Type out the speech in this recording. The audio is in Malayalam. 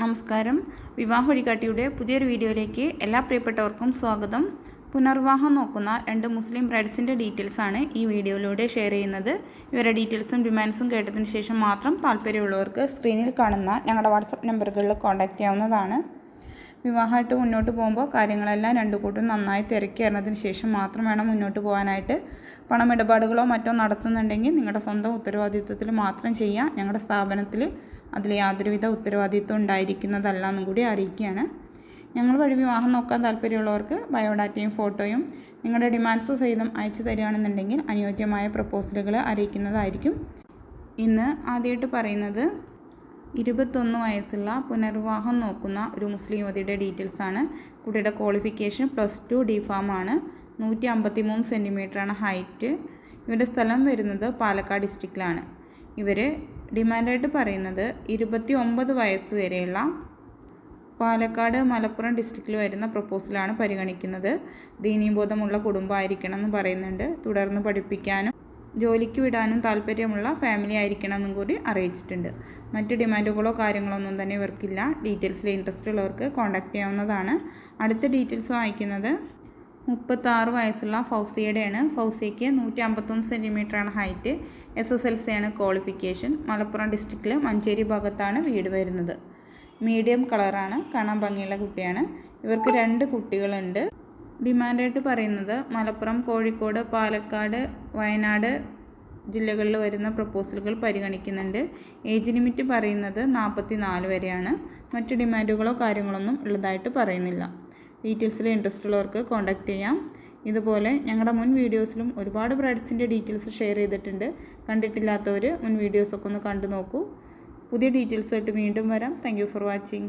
നമസ്കാരം. വിവാഹ വഴികാട്ടിയുടെ പുതിയൊരു വീഡിയോയിലേക്ക് എല്ലാ പ്രിയപ്പെട്ടവർക്കും സ്വാഗതം. പുനർവിവാഹം നോക്കുന്ന രണ്ട് മുസ്ലിം ബ്രൈഡ്സിന്റെ ഡീറ്റെയിൽസാണ് ഈ വീഡിയോയിലൂടെ ഷെയർ ചെയ്യുന്നത്. ഇവരുടെ ഡീറ്റെയിൽസും ഡിമാൻഡ്സും കേട്ടതിന് ശേഷം മാത്രം താല്പര്യമുള്ളവർക്ക് സ്ക്രീനിൽ കാണുന്ന ഞങ്ങളുടെ വാട്സപ്പ് നമ്പറുകളിൽ കോൺടാക്റ്റ് ചെയ്യാവുന്നതാണ്. വിവാഹമായിട്ട് മുന്നോട്ട് പോകുമ്പോൾ കാര്യങ്ങളെല്ലാം രണ്ടു കൂട്ടും നന്നായി തിരക്കി അറിഞ്ഞതിന് ശേഷം മാത്രം വേണം മുന്നോട്ട് പോകാനായിട്ട്. പണമിടപാടുകളോ മറ്റോ നടത്തുന്നുണ്ടെങ്കിൽ നിങ്ങളുടെ സ്വന്തം ഉത്തരവാദിത്വത്തിൽ മാത്രം ചെയ്യാം. ഞങ്ങളുടെ സ്ഥാപനത്തിൽ അതിൽ യാതൊരുവിധ ഉത്തരവാദിത്വം ഉണ്ടായിരിക്കുന്നതല്ല എന്നും കൂടി അറിയിക്കുകയാണ്. ഞങ്ങൾ വഴി വിവാഹം നോക്കാൻ താല്പര്യമുള്ളവർക്ക് ബയോഡാറ്റയും ഫോട്ടോയും നിങ്ങളുടെ ഡിമാൻഡ്സ് സഹിതം അയച്ചു തരികയാണെന്നുണ്ടെങ്കിൽ അനുയോജ്യമായ പ്രപ്പോസലുകൾ അറിയിക്കുന്നതായിരിക്കും. ഇന്ന് ആദ്യമായിട്ട് പറയുന്നത് ഇരുപത്തൊന്ന് വയസ്സുള്ള പുനർവിവാഹം നോക്കുന്ന ഒരു മുസ്ലിം യുവതിയുടെ ആണ്. കുട്ടിയുടെ qualification plus two D pharm ആണ്. നൂറ്റി അമ്പത്തി മൂന്ന് സെന്റിമീറ്ററാണ് ഹൈറ്റ്. ഇവരുടെ സ്ഥലം വരുന്നത് പാലക്കാട് ഡിസ്ട്രിക്റ്റിലാണ്. ഇവർ ഡിമാൻഡായിട്ട് പറയുന്നത് ഇരുപത്തി ഒമ്പത് വയസ്സ് വരെയുള്ള പാലക്കാട് മലപ്പുറം ഡിസ്ട്രിക്റ്റിൽ വരുന്ന പ്രപ്പോസലാണ് പരിഗണിക്കുന്നത്. ദീനീബോധമുള്ള കുടുംബമായിരിക്കണം എന്ന് പറയുന്നുണ്ട്. തുടർന്ന് പഠിപ്പിക്കാനും ജോലിക്ക് വിടാനും താല്പര്യമുള്ള ഫാമിലി ആയിരിക്കണം എന്നും കൂടി അറിയിച്ചിട്ടുണ്ട്. മറ്റ് ഡിമാൻഡുകളോ കാര്യങ്ങളൊന്നും തന്നെ ഇവർക്കില്ല. ഡീറ്റെയിൽസിൽ ഇൻട്രസ്റ്റ് ഉള്ളവർക്ക് കോൺടാക്റ്റ് ചെയ്യാവുന്നതാണ്. അടുത്ത ഡീറ്റെയിൽസ് വായിക്കുന്നത് മുപ്പത്താറ് വയസ്സുള്ള ഫൗസിയുടെയാണ് ഫൗസിയ്ക്ക് നൂറ്റി അമ്പത്തൊന്ന് സെന്റിമീറ്ററാണ് height. S S L C ആണ് ക്വാളിഫിക്കേഷൻ. മലപ്പുറം ഡിസ്ട്രിക്റ്റിൽ മഞ്ചേരി ഭാഗത്താണ് വീട് വരുന്നത്. മീഡിയം കളറാണ്. കാണാൻ ഭംഗിയുള്ള കുട്ടിയാണ്. ഇവർക്ക് രണ്ട് കുട്ടികളുണ്ട്. ഡിമാൻഡായിട്ട് പറയുന്നത് മലപ്പുറം കോഴിക്കോട് പാലക്കാട് വയനാട് ജില്ലകളിൽ വരുന്ന പ്രപ്പോസലുകൾ പരിഗണിക്കുന്നുണ്ട്. ഏജ് ലിമിറ്റ് പറയുന്നത് നാൽപ്പത്തി നാല് വരെയാണ്. മറ്റ് ഡിമാൻഡുകളോ കാര്യങ്ങളൊന്നും ഉള്ളതായിട്ട് പറയുന്നില്ല. ഡീറ്റെയിൽസിൽ ഇൻട്രസ്റ്റ് ഉള്ളവർക്ക് കോൺടാക്ട് ചെയ്യാം. ഇതുപോലെ ഞങ്ങളുടെ മുൻ വീഡിയോസിലും ഒരുപാട് ബ്രൈഡ്സിന്റെ ഡീറ്റെയിൽസ് ഷെയർ ചെയ്തിട്ടുണ്ട്. കണ്ടിട്ടില്ലാത്തവർ മുൻ വീഡിയോസൊക്കെ ഒന്ന് കണ്ടു നോക്കൂ. പുതിയ ഡീറ്റെയിൽസായിട്ട് വീണ്ടും വരാം. Thank for watching